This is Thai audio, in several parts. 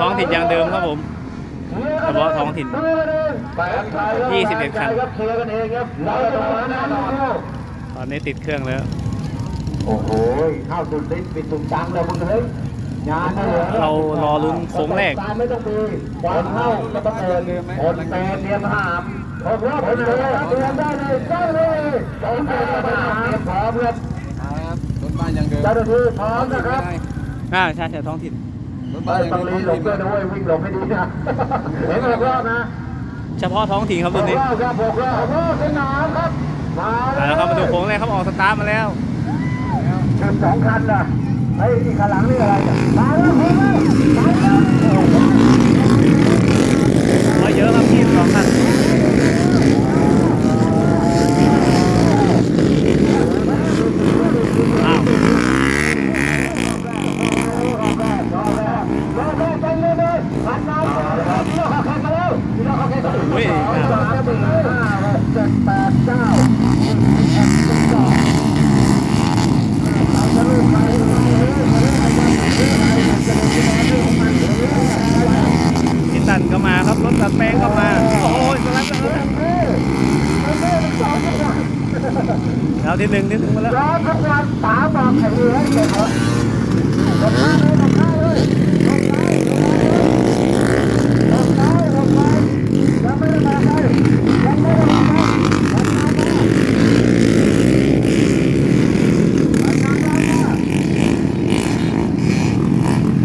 ท้องถิ่นอย่างเดิมครับผมเฉพาะท้องถิ่น21คันเคลียร์กันเองครับเราตรงนั้นแน่นอนตอนนี้ติดเครื่องแล้ว โอ้โหเข้าสุดฤทธิ์ปิดสุดจังเลยมึงเฮ้ยงานนี่หอเรารอลุ้นโค้งแรกไม่ต้องปีคนเข้าก็ต้องเดินคนเตะเตรียมหามผมว่าผมเลยเตรียมได้เลยได้เลยผมเตรียมหามพร้อมครับครับรถบ้านยังเดิมเจ้าหน้าที่พร้อมนะครับ อ่าใช่ใช่ท้องถิ่นรถบ้าไม่นยังต้องเดิมรีหลบด้วยนะเว้ยวิ่งหลบให้ดีนะเห็นไหมรอบนะเฉพาะท้องถิ่นครับหรุ่นกนี้รอบครับหกรอบหกรอบสนามครับมาอ่าแล้วครับมาดูโค้งแรกครับออกสตาร์ทมาแล้วคันสองคันน่ะไอ้อีกคันหลังนี่อะไรเนี่ยมาแล้วมาแล้วมาแล้ว มาเยอะครับพี่สองคันอ้าวโอ้ย อ่านิสสันก็มาครับรถตัดแปลงก็มา โอ้ยสลับกันแล้วที่หนึ่งที่หนึ่งมาแล้วร้อนทุกวันป๋าบอกให้เรือให้เก็บหมดหมดข้าเลยหมดข้าเลยหมดข้าวหมดข้าวหมดข้าวยังไม่ได้มาใครยังไม่ได้มาใครยังไม่ได้มา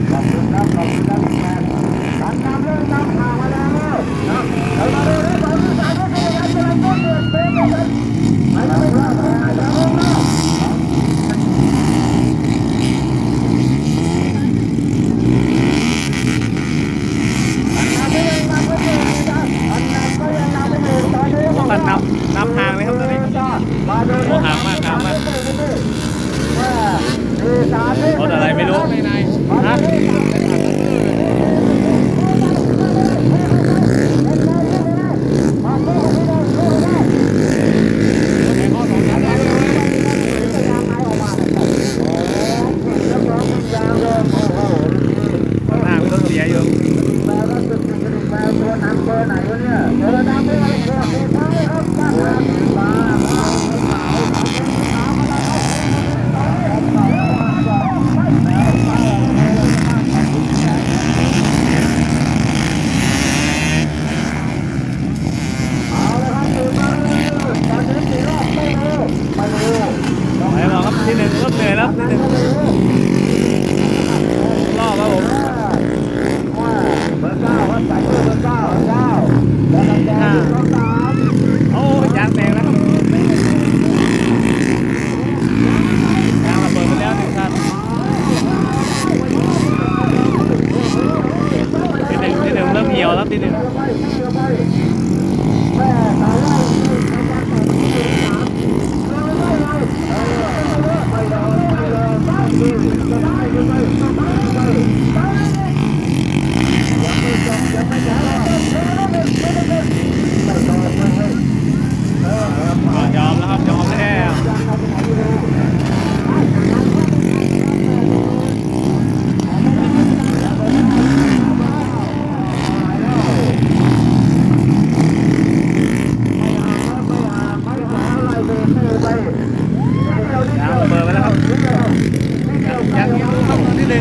ขอบคุณค รับขอบคุณครับแฟนตามตามเรื่องตามข่าวมาแล้วนะเอามาดูนะเอามาดูนะเอามาดูนะเอามาดูนะเอามาดูนะเอามาดูนะเอามาดูนะพวกกันนำนำห่างเลยครับตอนนี้โอ้ห่างมากห่างมากรถอะไรไม่รู้ฮะ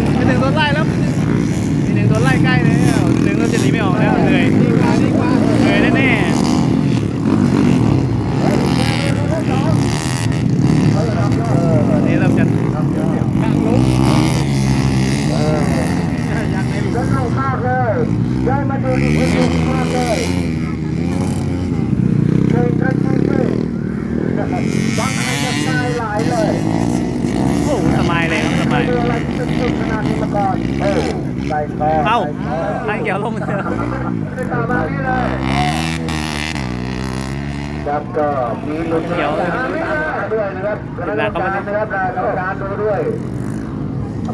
นึ่งที่หนึ่งโดนไล่แล้วที่หนึ่งโดนไล่ใกล้แล้วหนึ่งเราจะหนีไม่ออกแล้วเหนื่อยเหนื่อยแน่ๆตอนนี้เริ่มจะได้มาดูดีที่สุดมากเลยเก่งกันจริงเลยบางอันจะตายหลายเลย โอ้สบาย เลยเออะไม่เออใส่คอเข้าทางเกี่ยวลมเถอะครับก็มีลุ้นเขียวด้วยนะครับคณะกรรมการนะครับกรรมการดูด้วย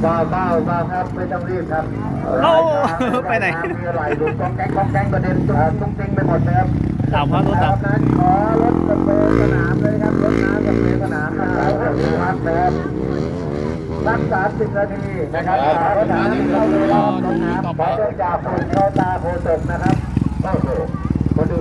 เบาเบาเบาครับไม่ต้องรีบครับโอ้ไปไหนมีอะไรดูกองแกงกองแกงประเด็นตุ้งติ้งไปหมดนะครับดับครับรถดับนั้นขอรถกระเบนสนามเลยครับรถน้ำกระเบนสนามนะครับครับ รับสักสามสิบนาทีนะครับเพราะฉะนั้นเราเลยรอต้นน้ำขอเนื่องจากฝนเข้าตาโคตกนะครับโอ้โหคนดู